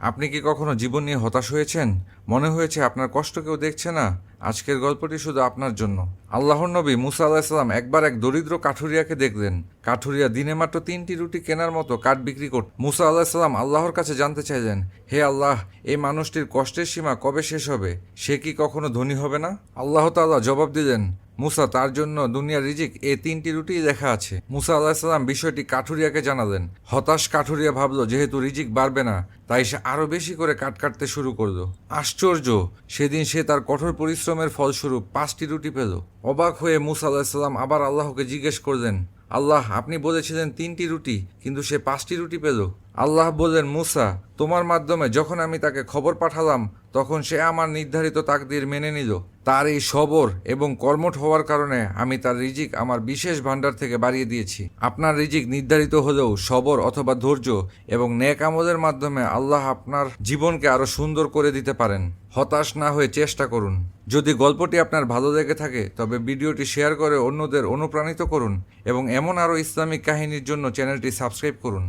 আপনি কি কখনো জীবন নিয়ে হতাশ হয়েছেন? মনে হয়েছে আপনার কষ্ট কেউ দেখছে না। আজকের গল্পটি শুধু আপনার জন্য। আল্লাহর নবী মুসা আলাহিসাল্লাম একবার এক দরিদ্র কাঠুরিয়াকে দেখলেন। কাঠুরিয়া দিনে মাত্র তিনটি রুটি কেনার মতো কাঠ বিক্রি করত মুসা আলাহিসাল্লাম আল্লাহর কাছে জানতে চাইলেন, হে আল্লাহ, এই মানুষটির কষ্টের সীমা কবে শেষ হবে? সে কি কখনো ধনী হবে না? আল্লাহ তাআলা জবাব দিলেন মুসা তার জন্য দুনিয়ার রিজিক এ তিনটি রুটিই লেখা আছে। মুসা আলাহিসাল্লাম বিষয়টি কাঠুরিয়াকে জানালেন। হতাশ কাঠুরিয়া ভাবলো, যেহেতু রিজিক বাড়বে না, তাই সে আরও বেশি করে কাট কাটতে শুরু করল। আশ্চর্য, সেদিন সে তার কঠোর পরিশ্রমের ফলস্বরূপ পাঁচটি রুটি পেল। অবাক হয়ে মুসা আলাহিসাল্লাম আবার আল্লাহকে জিজ্ঞেস করলেন, আল্লাহ, আপনি বলেছিলেন তিনটি রুটি, কিন্তু সে পাঁচটি রুটি পেল? আল্লাহ বললেন, মুসা, তোমার মাধ্যমে যখন আমি তাকে খবর পাঠালাম, তখন সে আমার নির্ধারিত তাকদির মেনে নিল। তার এই সবর এবং কর্মঠ হওয়ার কারণে আমি তার রিজিক আমার বিশেষ ভাণ্ডার থেকে বাড়িয়ে দিয়েছি। আপনার রিজিক নির্ধারিত হলেও সবর অথবা ধৈর্য এবং নেক আমলের মাধ্যমে আল্লাহ আপনার জীবনকে আরও সুন্দর করে দিতে পারেন। হতাশ না হয়ে চেষ্টা করুন। যদি গল্পটি আপনার ভালো লেগে থাকে, তবে ভিডিওটি শেয়ার করে অন্যদের অনুপ্রাণিত করুন এবং এমন আরও ইসলামিক কাহিনীর জন্য চ্যানেলটি সাবস্ক্রাইব করুন।